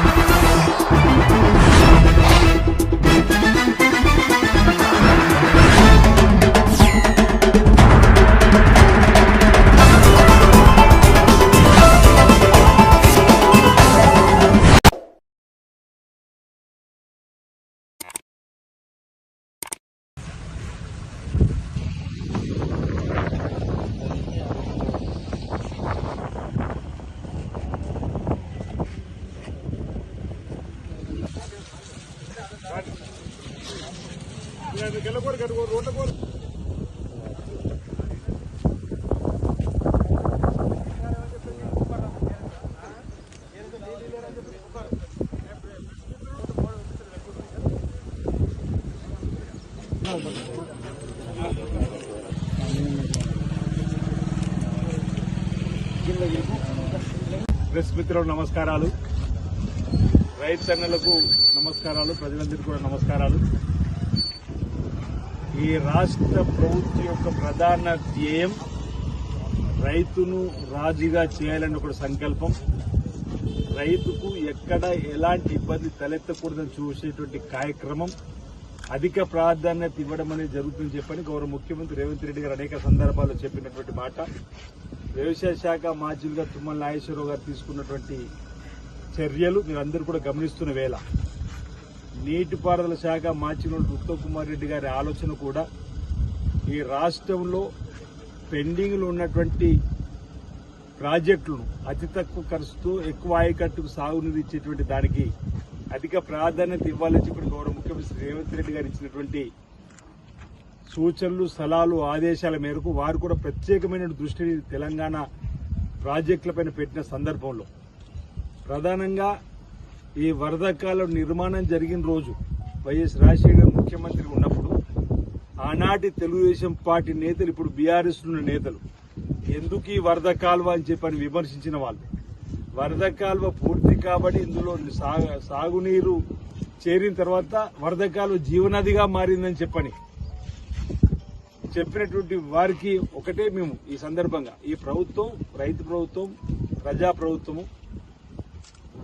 Música press మిత్రులకు నమస్కారాలు. రైతు రైతన్నలకు నమస్కారాలు ప్రజలందరికీ కూడా నమస్కారాలు. ఈ రాష్ట్ర ప్రభుత్వం యొక్క ప్రధాన ధ్యేయం రైతును రాజుగా చేయాలని ఒక సంకల్పం. రైతుకు ఎక్కడ ఎలాంటి ఇబ్బంది తలెత్తకూడదని చూసేటువంటి కార్యక్రమం. అధిక ప్రాధాన్యత ఇవ్వడం అనేది జరుగుతుందని చెప్పని గౌరవ ముఖ్యమంత్రి రేవంత్ రెడ్డి గారు అనేక సందర్భాల్లో చెప్పినటువంటి మాట. వ్యవసాయ శాఖ మాజీలుగా తుమ్మల నాగేశ్వరరావు గారు తీసుకున్నటువంటి చర్యలు మీరందరూ కూడా గమనిస్తున్న వేళ. నీటిపారుదల శాఖ మార్చినోడు ఉత్తమ్ కుమార్ రెడ్డి గారి ఆలోచన కూడా ఈ రాష్ట్రంలో పెండింగ్లో ఉన్నటువంటి ప్రాజెక్టులను అతి తక్కువ ఖర్చుతో ఎక్కువ ఆయకట్టుకు సాగునీరు ఇచ్చేటువంటి దానికి అధిక ప్రాధాన్యత ఇవ్వాలని చెప్పి గౌరవ ముఖ్యమంత్రి రేవంత్ రెడ్డి గారు ఇచ్చినటువంటి సూచనలు సలహాలు ఆదేశాల మేరకు వారు కూడా ప్రత్యేకమైన దృష్టిని తెలంగాణ ప్రాజెక్టులపైన పెట్టిన సందర్భంలో ప్రధానంగా ఈ వరదకాలం నిర్మాణం జరిగిన రోజు వైఎస్ రాజశేఖర్ ముఖ్యమంత్రి ఉన్నప్పుడు ఆనాటి తెలుగుదేశం పార్టీ నేతలు ఇప్పుడు బీఆర్ఎస్ ఉన్న నేతలు ఎందుకు ఈ వరద కాలువ అని చెప్పని విమర్శించిన వాళ్ళు. వరద కాలువ పూర్తి కాబట్టి ఇందులో సాగునీరు చేరిన తర్వాత వరద కాలువ జీవనదిగా మారిందని చెప్పని చెప్పినటువంటి వారికి ఒకటే మేము ఈ సందర్భంగా. ఈ ప్రభుత్వం రైతు ప్రభుత్వం ప్రజా ప్రభుత్వము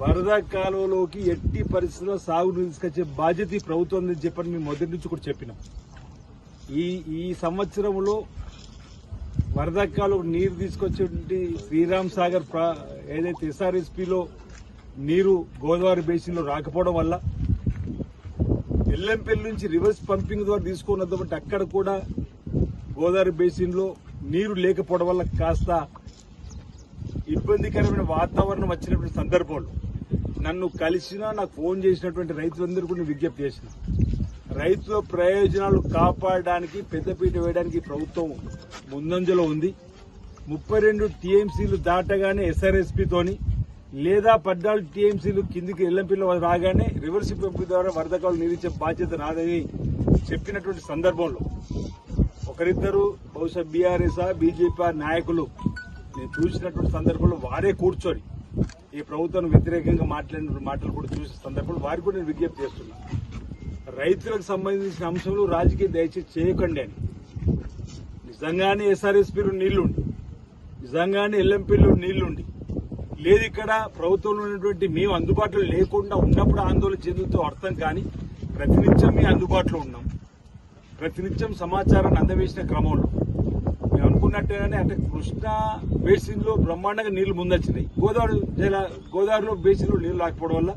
వరద కాలువలోకి ఎట్టి పరిస్థితుల్లో సాగుని తీసుకొచ్చే బాధ్యత ఈ ప్రభుత్వం అని చెప్పని మేము మొదటి నుంచి కూడా చెప్పినాం. ఈ ఈ సంవత్సరంలో వరద కాలువకు నీరు తీసుకొచ్చేటువంటి శ్రీరామ్ సాగర్ ఏదైతే ఎస్ఆర్ఎస్పీలో నీరు గోదావరి బేసిన్లో రాకపోవడం వల్ల ఎల్లంపల్లి నుంచి రివర్స్ పంపింగ్ ద్వారా తీసుకున్న అక్కడ కూడా గోదావరి బేసిన్లో నీరు లేకపోవడం వల్ల కాస్త ఇబ్బందికరమైన వాతావరణం వచ్చినటువంటి సందర్భంలో. నన్ను కలిసినా నాకు ఫోన్ చేసినటువంటి రైతులందరూ కూడా నేను విజ్ఞప్తి చేసిన. రైతుల ప్రయోజనాలు కాపాడడానికి పెద్దపీట వేయడానికి ప్రభుత్వం ముందంజలో ఉంది. ముప్పై రెండు టీఎంసీలు దాటగానే ఎస్ఆర్ఎస్పీతోని లేదా పద్నాలుగు టీఎంసీలు కిందికి ఎల్లంపిలో రాగానే రివర్స్ పంపి ద్వారా వరదకాలు నిలిచే బాధ్యత నాదని చెప్పినటువంటి సందర్భంలో ఒకరిద్దరు బహుశా బీఆర్ఎస్ బీజేపీ నాయకులు నేను చూసినటువంటి సందర్భంలో వారే కూర్చొని ఈ ప్రభుత్వం వ్యతిరేకంగా మాట్లాడిన మాటలు కూడా చూసిన సందర్భంలో వారికి కూడా నేను విజ్ఞప్తి చేస్తున్నా. రైతులకు సంబంధించిన అంశంలో రాజకీయ దయచేసి చేయకండి అని. నిజంగానే ఎస్ఆర్ఎస్పీలు నీళ్ళుండి. నిజంగానే ఎల్ఎంపీలు నీళ్ళుండి. లేదు ఇక్కడ ప్రభుత్వంలో ఉన్నటువంటి మేము అందుబాటులో లేకుండా ఉన్నప్పుడు ఆందోళన చెందుతూ అర్థం కానీ ప్రతినిత్యం మేము అందుబాటులో ఉన్నాం. ప్రతినిత్యం సమాచారాన్ని అందవేసిన క్రమంలో. అనుకున్నట్టుగానే అంటే కృష్ణా బేసిన్లో బ్రహ్మాండంగా నీళ్ళు ముందొచ్చినాయి. గోదావరి జల గోదావరిలో బేసిన్లో నీళ్ళు రాకపోవడం వల్ల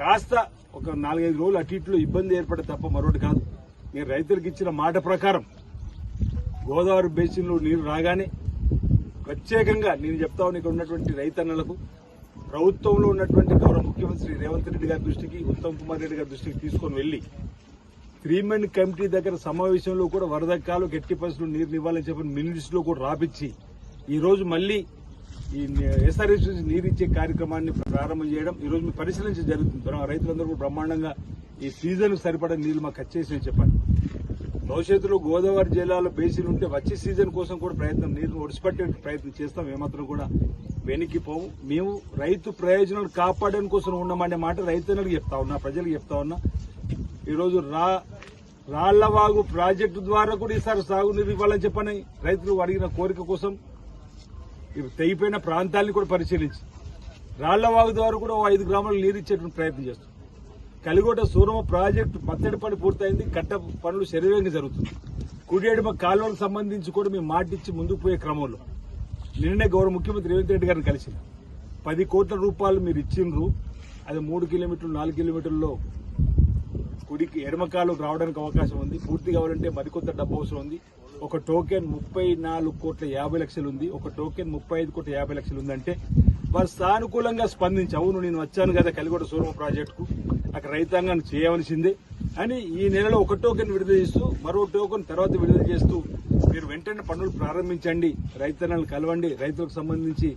కాస్త ఒక నాలుగైదు రోజులు అటు ఇట్లు ఇబ్బంది ఏర్పడే తప్ప మరొకటి కాదు. నేను రైతులకు ఇచ్చిన మాట ప్రకారం గోదావరి బేసిన్లో రాగానే ప్రత్యేకంగా నేను చెప్తా ఇక్కడ ఉన్నటువంటి రైతన్నలకు ప్రభుత్వంలో ఉన్నటువంటి గౌరవ ముఖ్యమంత్రి రేవంత్ రెడ్డి గారి దృష్టికి ఉత్తమ్ కుమార్ రెడ్డి గారి దృష్టికి తీసుకొని వెళ్ళి త్రీ మెన్ కమిటీ దగ్గర సమావేశంలో కూడా వరదకాలు గట్టి పరిస్థితులు నీరు ఇవ్వాలని చెప్పి మినిట్స్లో కూడా రాపిచ్చి ఈ రోజు మళ్ళీ ఈ ఎస్ఆర్ఎస్ నీరు ఇచ్చే కార్యక్రమాన్ని ప్రారంభం చేయడం ఈ రోజు మీ జరుగుతుంది. రైతులందరూ బ్రహ్మాండంగా ఈ సీజన్ సరిపడా నీళ్ళు మాకు వచ్చేసి చెప్పండి భవిష్యత్తులో గోదావరి జిల్లాలో బేసిన్ ఉంటే వచ్చే సీజన్ కోసం కూడా ప్రయత్నం నీరు ఒడిసిపట్టే ప్రయత్నం చేస్తాం. ఏమాత్రం కూడా వెనక్కి పోము. మేము రైతు ప్రయోజనాలు కాపాడడం కోసం ఉన్నామనే మాట రైతులకు చెప్తా ఉన్నా ప్రజలకు చెప్తా ఉన్నా. ఈరోజు రా రాళ్ళవాగు ప్రాజెక్టు ద్వారా కూడా ఈసారి సాగునీరు ఇవ్వాలని చెప్పని రైతులు అడిగిన కోరిక కోసం తెగిపోయిన ప్రాంతాలను కూడా పరిశీలించి రాళ్ళవాగు ద్వారా కూడా ఓ ఐదు గ్రామాలు నీరు ఇచ్చేటువంటి ప్రయత్నం చేస్తాం కలిగోట సూరమ ప్రాజెక్టు పత్తడి పని పూర్తయింది కట్ట పనులు శరీరంగా జరుగుతుంది. కుడియడమ కాలువలకు సంబంధించి కూడా మేము మాటిచ్చి ముందుకు పోయే క్రమంలో నిన్ననే గౌరవ ముఖ్యమంత్రి రేవంత్ రెడ్డి గారిని కలిసిన. పది కోట్ల రూపాయలు మీరు ఇచ్చిండ్రు అది మూడు కిలోమీటర్లు నాలుగు కిలోమీటర్లలో కుడికి ఎడమకాలు రావడానికి అవకాశం ఉంది. పూర్తి కావాలంటే మరికొంత డబ్బు అవసరం ఉంది. ఒక టోకెన్ ముప్పై నాలుగు కోట్ల యాభై లక్షలు ఉంది. ఒక టోకెన్ ముప్పై ఐదు కోట్ల యాభై లక్షలు ఉందంటే వారు సానుకూలంగా స్పందించి అవును నేను వచ్చాను కదా కలిగొడ సూరమ ప్రాజెక్టుకు. అక్కడ రైతాంగాన్ని చేయవలసిందే అని ఈ నెలలో ఒక టోకెన్ విడుదల చేస్తూ మరో టోకెన్ తర్వాత విడుదల చేస్తూ మీరు వెంటనే పనులు ప్రారంభించండి. రైతన్నలను కలవండి. రైతులకు సంబంధించి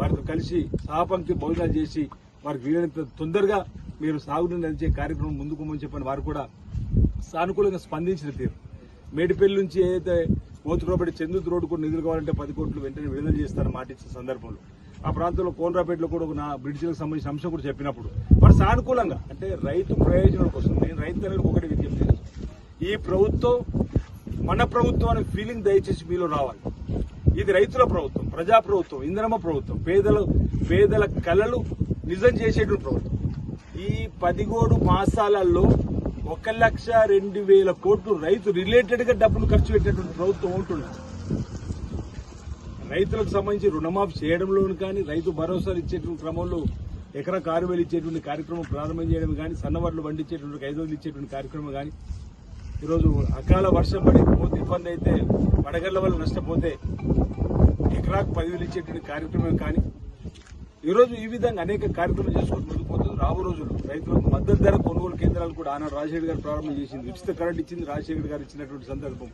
వారితో కలిసి సహపంక్తి భోజనాలు చేసి వారికి వీలైనంత తొందరగా మీరు సాగునీరు అందించే కార్యక్రమం ముందుకోమని చెప్పని వారు కూడా సానుకూలంగా స్పందించిన తీరు. మేడిపల్లి నుంచి ఏదైతే కోతురాపేట చందుతు రోడ్డు కూడా నిధులు కావాలంటే పది కోట్లు వెంటనే విడుదల చేస్తారని మాట ఇచ్చిన సందర్భంలో. ఆ ప్రాంతంలో కోనరాపేటలో కూడా నా బ్రిడ్జిలకు సంబంధించిన అంశం కూడా చెప్పినప్పుడు వారు సానుకూలంగా అంటే రైతు ప్రయోజనాల కోసం నేను రైతు అనేది ఒకటి విజ్ఞప్తి ఈ ప్రభుత్వం మన ప్రభుత్వం అనే ఫీలింగ్ దయచేసి మీలో రావాలి. ఇది రైతుల ప్రభుత్వం ప్రజా ప్రభుత్వం ఇంధనమ ప్రభుత్వం పేదల పేదల కళలు నిజం చేసేటువంటి ప్రభుత్వం. ఈ పదిగోడు మాసాలలో ఒక లక్ష రెండు వేల కోట్లు రైతు రిలేటెడ్గా డబ్బులు ఖర్చు పెట్టేటువంటి ప్రభుత్వం ఉంటున్నది రైతులకు సంబంధించి రుణమాఫీ చేయడంలోను కానీ రైతు భరోసాలు ఇచ్చేటువంటి క్రమంలో ఎకరా కారు వేలు ఇచ్చేటువంటి కార్యక్రమం ప్రారంభం చేయడం కానీ సన్నవడ్లు వండించేటువంటి ఐదు వందలు ఇచ్చేటువంటి కార్యక్రమం కానీ ఈరోజు అకాల వర్షం పడి పోతే ఇబ్బంది అయితే వడగళ్ళ వల్ల నష్టపోతే ఎకరాకు పదివేలు ఇచ్చేటువంటి కార్యక్రమం కానీ ఈరోజు ఈ విధంగా అనేక కార్యక్రమాలు చేసుకుంటూ రాబో రోజులు రైతులకు మద్దతు ధర కొనుగోలు కేంద్రాలు కూడా ఆనాడు రాజశేఖర్ గారు ప్రారంభం చేసింది. ఉచిత కరెంట్ ఇచ్చింది రాజశేఖర్ గారు ఇచ్చినటువంటి సందర్భం.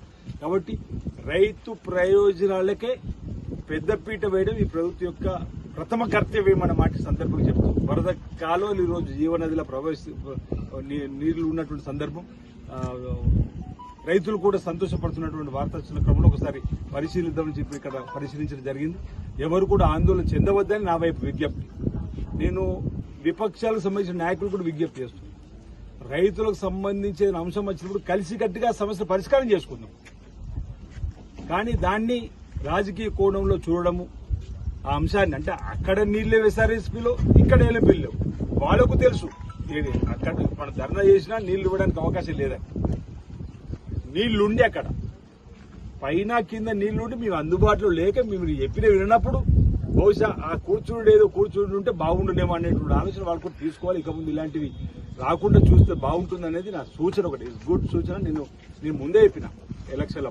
కాబట్టి రైతు ప్రయోజనాలకే పెద్దపీట వేయడం ఈ ప్రభుత్వం యొక్క ప్రథమ కర్తవ్యం అన్న మాట సందర్భం సందర్భంగా చెప్తాం వరద కాలువలు ఈరోజు జీవనదిలో ప్రవేశ నీ- నీళ్ళు ఉన్నటువంటి సందర్భం. రైతులు కూడా సంతోషపడుతున్నటువంటి వార్త వచ్చిన క్రమంలో ఒకసారి పరిశీలిద్దామని చెప్పి ఇక్కడ పరిశీలించడం జరిగింది. ఎవరు కూడా ఆందోళన చెందవద్దని నా వైపు విజ్ఞప్తి. నేను విపక్షాలకు సంబంధించిన నాయకులు కూడా విజ్ఞప్తి చేస్తున్నారు. రైతులకు సంబంధించిన అంశం వచ్చినప్పుడు కలిసికట్టుగా సమస్య పరిష్కారం చేసుకుందాం. కానీ దాన్ని రాజకీయ కోణంలో చూడడము ఆ అంశాన్ని అంటే అక్కడ నీళ్ళే ఎస్ఆర్ఎస్పీలో ఇక్కడ ఎల్ఎంపీలో వాళ్ళకు తెలుసు ఏది అక్కడ మన ధర్నా చేసినా నీళ్ళు ఇవ్వడానికి అవకాశం లేదని నీళ్ళుండి అక్కడ. పైన కింద నీళ్ళుండి మేము అందుబాటులో లేక మేము చెప్పిన వినప్పుడు బహుశా ఆ కూర్చుండేదో ఏదో ఉంటే బాగుండునేమో అనేటువంటి ఆలోచన వాళ్ళు కూడా తీసుకోవాలి. ఇక ముందు ఇలాంటివి రాకుండా చూస్తే బాగుంటుంది అనేది నా సూచన ఒకటి. గుడ్ సూచన. నేను నేను ముందే చెప్పిన ఎలక్షన్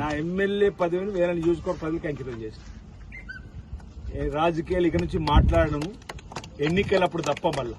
నా ఎమ్మెల్యే పదవిని వేరే నియోజకవర్గ పదవికి అంకితం చేసిన రాజకీయాలు ఇక నుంచి మాట్లాడడము ఎన్నికలప్పుడు తప్ప మళ్ళా.